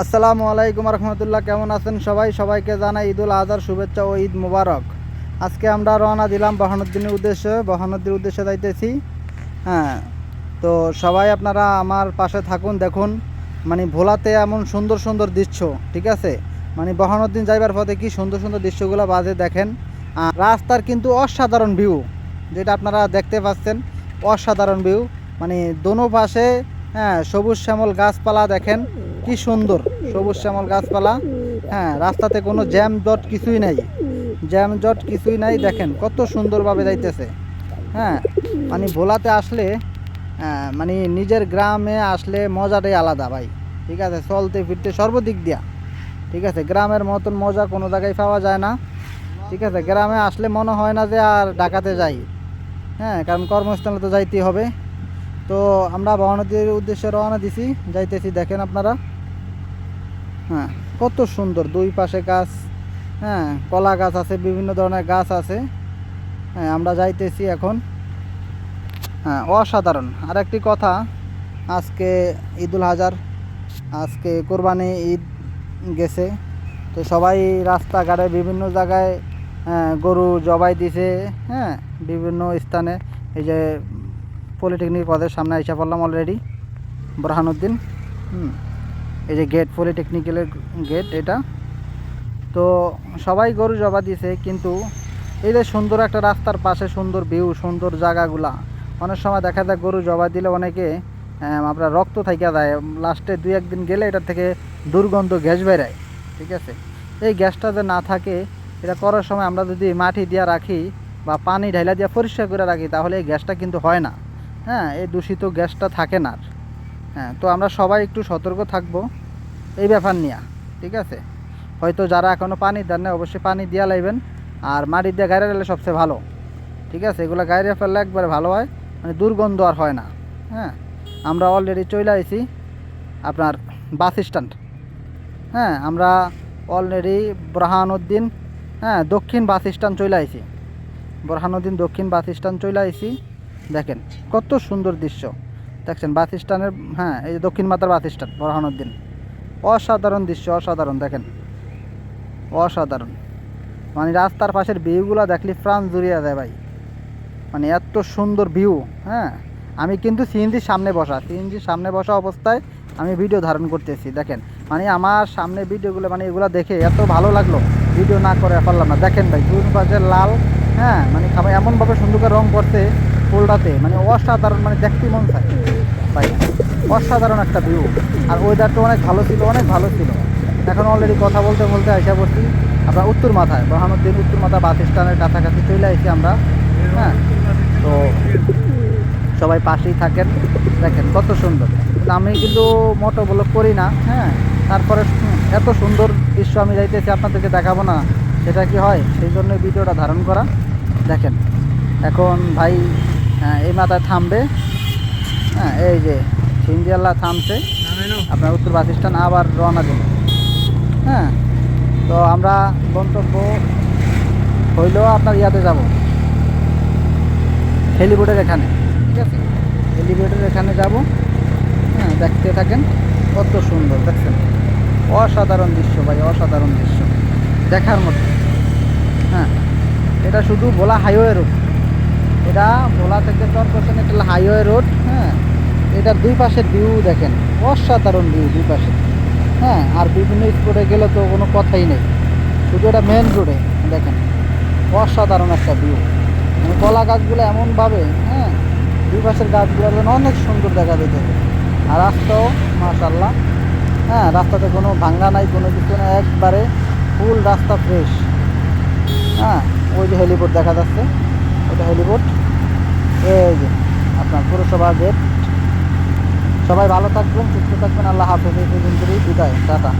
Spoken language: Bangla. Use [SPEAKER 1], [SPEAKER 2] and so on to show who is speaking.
[SPEAKER 1] আসসালামু আলাইকুম রহমতুল্লাহ, কেমন আছেন সবাই? সবাইকে জানাই ঈদুল আজহার শুভেচ্ছা ও ঈদ মুবারক। আজকে আমরা রওনা দিলাম বহানুদ্দিনের উদ্দেশ্যে। বহানুদ্দিনের উদ্দেশ্যে যাইতেছি। হ্যাঁ তো সবাই আপনারা আমার পাশে থাকুন, দেখুন। মানে ভোলাতে এমন সুন্দর সুন্দর দৃশ্য, ঠিক আছে? মানে বহানুদ্দিন যাইবার পথে কি সুন্দর সুন্দর দৃশ্যগুলো বাজে দেখেন। রাস্তার কিন্তু অসাধারণ ভিউ যেটা আপনারা দেখতে পাচ্ছেন, অসাধারণ ভিউ মানে দোনো পাশে হ্যাঁ সবুজ শ্যামল গাছপালা দেখেন। কি সুন্দর সবুজ শ্যামল গাছপালা। হ্যাঁ রাস্তাতে কোনো জ্যাম জট কিছুই নাই। জ্যাম জট কিছুই নাই, দেখেন কত সুন্দরভাবে যাইতেছে। হ্যাঁ মানে ভোলাতে আসলে মানে নিজের গ্রামে আসলে মজাটাই আলাদা ভাই। ঠিক আছে, চলতে ফিরতে সর্বদিক দিয়া। ঠিক আছে, গ্রামের মতন মজা কোনো জায়গায় পাওয়া যায় না। ঠিক আছে, গ্রামে আসলে মনে হয় না যে আর ঢাকাতে যাই। হ্যাঁ কারণ কর্মস্থলে তো যাইতেই হবে। তো আমরা ভবনদীর উদ্দেশ্যে রওনা দিছি। যাইতেছি, দেখেন আপনারা। হ্যাঁ কত সুন্দর দুই পাশে গাছ হ্যাঁ কলা গাছ আছে বিভিন্ন ধরনের গাছ আছে। হ্যাঁ আমরা যাইতেছি এখন। হ্যাঁ অসাধারণ। আর একটি কথা আজকে ঈদুল হাজার আজকে কোরবানি ঈদ গেছে। তো সবাই রাস্তাঘাটে বিভিন্ন জায়গায় হ্যাঁ, গরু জবাই দিছে হ্যাঁ বিভিন্ন স্থানে। এই যে পলিটেকনিক পদের সামনে আইসা পড়লাম অলরেডি বুরহানুদ্দিন। হুম। এই যে গেট পলিটেকনিক্যালের গেট এটা। তো সবাই গরু জবা দিছে, কিন্তু এই যে সুন্দর একটা রাস্তার পাশে সুন্দর ভিউ সুন্দর জায়গাগুলা, অনেক সময় দেখা যায় গরু জবা দিলে অনেকে আপনার রক্ত থাইকা যায় লাস্টে দুই, একদিন গেলে এটার থেকে দুর্গন্ধ গ্যাস বেরায়, ঠিক আছে? এই গ্যাসটা যে না থাকে, এটা করার সময় আমরা যদি মাটি দিয়ে রাখি বা পানি ঢাইলা দিয়ে পরিষ্কার করে রাখি, তাহলে এই গ্যাসটা কিন্তু হয় না। হ্যাঁ এই দূষিত গ্যাসটা থাকে না। হ্যাঁ তো আমরা সবাই একটু সতর্ক থাকব এই ব্যাপার নিয়ে, ঠিক আছে? হয়তো যারা এখনও পানি দেন না অবশ্যই পানি দিয়া লাইবেন। আর মাটি দিয়ে গাড়ি দিলে সবচেয়ে ভালো, ঠিক আছে? এগুলো গাড়ি ফেললে একবারে ভালো হয় মানে দুর্গন্ধ আর হয় না হ্যাঁ? আমরা অলরেডি চলে আইছি আপনার বাস স্ট্যান্ড হ্যাঁ? আমরা অলরেডি বুরহানুদ্দিন হ্যাঁ দক্ষিণ বাস স্ট্যান্ড চলে আইছি। বুরহানুদ্দিন দক্ষিণ বাস স্ট্যান্ড চলে আইছি, দেখেন, কত সুন্দর দৃশ্য। দেখছেন, বাস স্ট্যান্ডের হ্যাঁ এই যে দক্ষিণ মাতার বাস স্ট্যান্ড, বুরহানুদ্দিন। অসাধারণ দৃশ্য, অসাধারণ, দেখেন। অসাধারণ। মানে রাস্তার পাশের ভিউগুলো দেখলে প্রাণ জুড়িয়ে যায় ভাই। মানে এত সুন্দর ভিউ হ্যাঁ। আমি কিন্তু সিএনজির সামনে বসা সিএনজির সামনে বসা অবস্থায় আমি ভিডিও ধারণ করতেছি, দেখেন। মানে আমার সামনে ভিডিওগুলো মানে এগুলো দেখে এত ভালো লাগল, ভিডিও না করে পারলাম না। দেখেন ভাই, দুই পাশে লাল হ্যাঁ মানে এমনভাবে সুন্দর রং করছে ফুলটাতে মানে অসাধারণ মানে দেখতে মন চায়। ভাই, অসাধারণ একটা ভিউ আর ওয়েদারটা অনেক ভালো ছিল, অনেক ভালো ছিল। এখন অলরেডি কথা বলতে বলতে আইসা পড়ছি আমরা উত্তর মাথায় বহানুদ্দিন উত্তর মাথা বাস স্ট্যান্ডের কাছাকাছি চলে আসি আমরা হ্যাঁ? তো সবাই পাশেই থাকেন, দেখেন কত সুন্দর। আমি কিন্তু মোটো ব্লগ করি না হ্যাঁ? তারপরে এত সুন্দর দৃশ্য আমি যাইতেছি, আপনাদেরকে দেখাবো না। সেটা কি হয়? সেই জন্য ভিডিওটা ধারণ করা। দেখেন, এখন ভাই হ্যাঁ, এই মাথায় থামবে। হ্যাঁ এই যে সিন্দিয়াল্লা থামছে। আপনার উত্তর বাস স্ট্যান্ড আবার রওনা দেব। হ্যাঁ তো আমরা গন্তব্য হইলেও আপনার ইয়াতে যাব। হেলিবোর্ডের এখানে ঠিক আছে? হেলিবোর্ডের এখানে যাব। হ্যাঁ দেখতে থাকেন কত সুন্দর দেখছেন? অসাধারণ দৃশ্য ভাই অসাধারণ দৃশ্য। দেখার মতো। হ্যাঁ এটা শুধু বলা হাইওয়ে রোড এটা ভোলা থেকে চরকোশন একটা হাইওয়ে রোড হ্যাঁ? এটার দুই পাশের ভিউ দেখেন, অসাধারণ ভিউ দুই পাশে। হ্যাঁ আর বিভিন্ন স্পটে গেলে তো কোনো কথাই নেই। শুধু এটা মেন রোডে দেখেন। অসাধারণ একটা ভিউ মানে কলা গাছগুলো এমনভাবে হ্যাঁ? দুই পাশের গাছগুলো অনেক সুন্দর দেখা যেতে আর রাস্তাও মাশাল্লাহ হ্যাঁ রাস্তাতে কোনো ভাঙ্গা নাই, কোনো কিছু না একবারে ফুল রাস্তা ফ্রেশ হ্যাঁ ওই যে হেলিপোর্ট দেখা যাচ্ছে। ওটা হেলিপোর্ট এই যে, আপনার পুরসভা গেট সবাই ভালো থাকবেন, সুস্থ থাকবেন। আল্লাহ হাফেজ। এই পর্যন্তই। বিদায়। টাটা।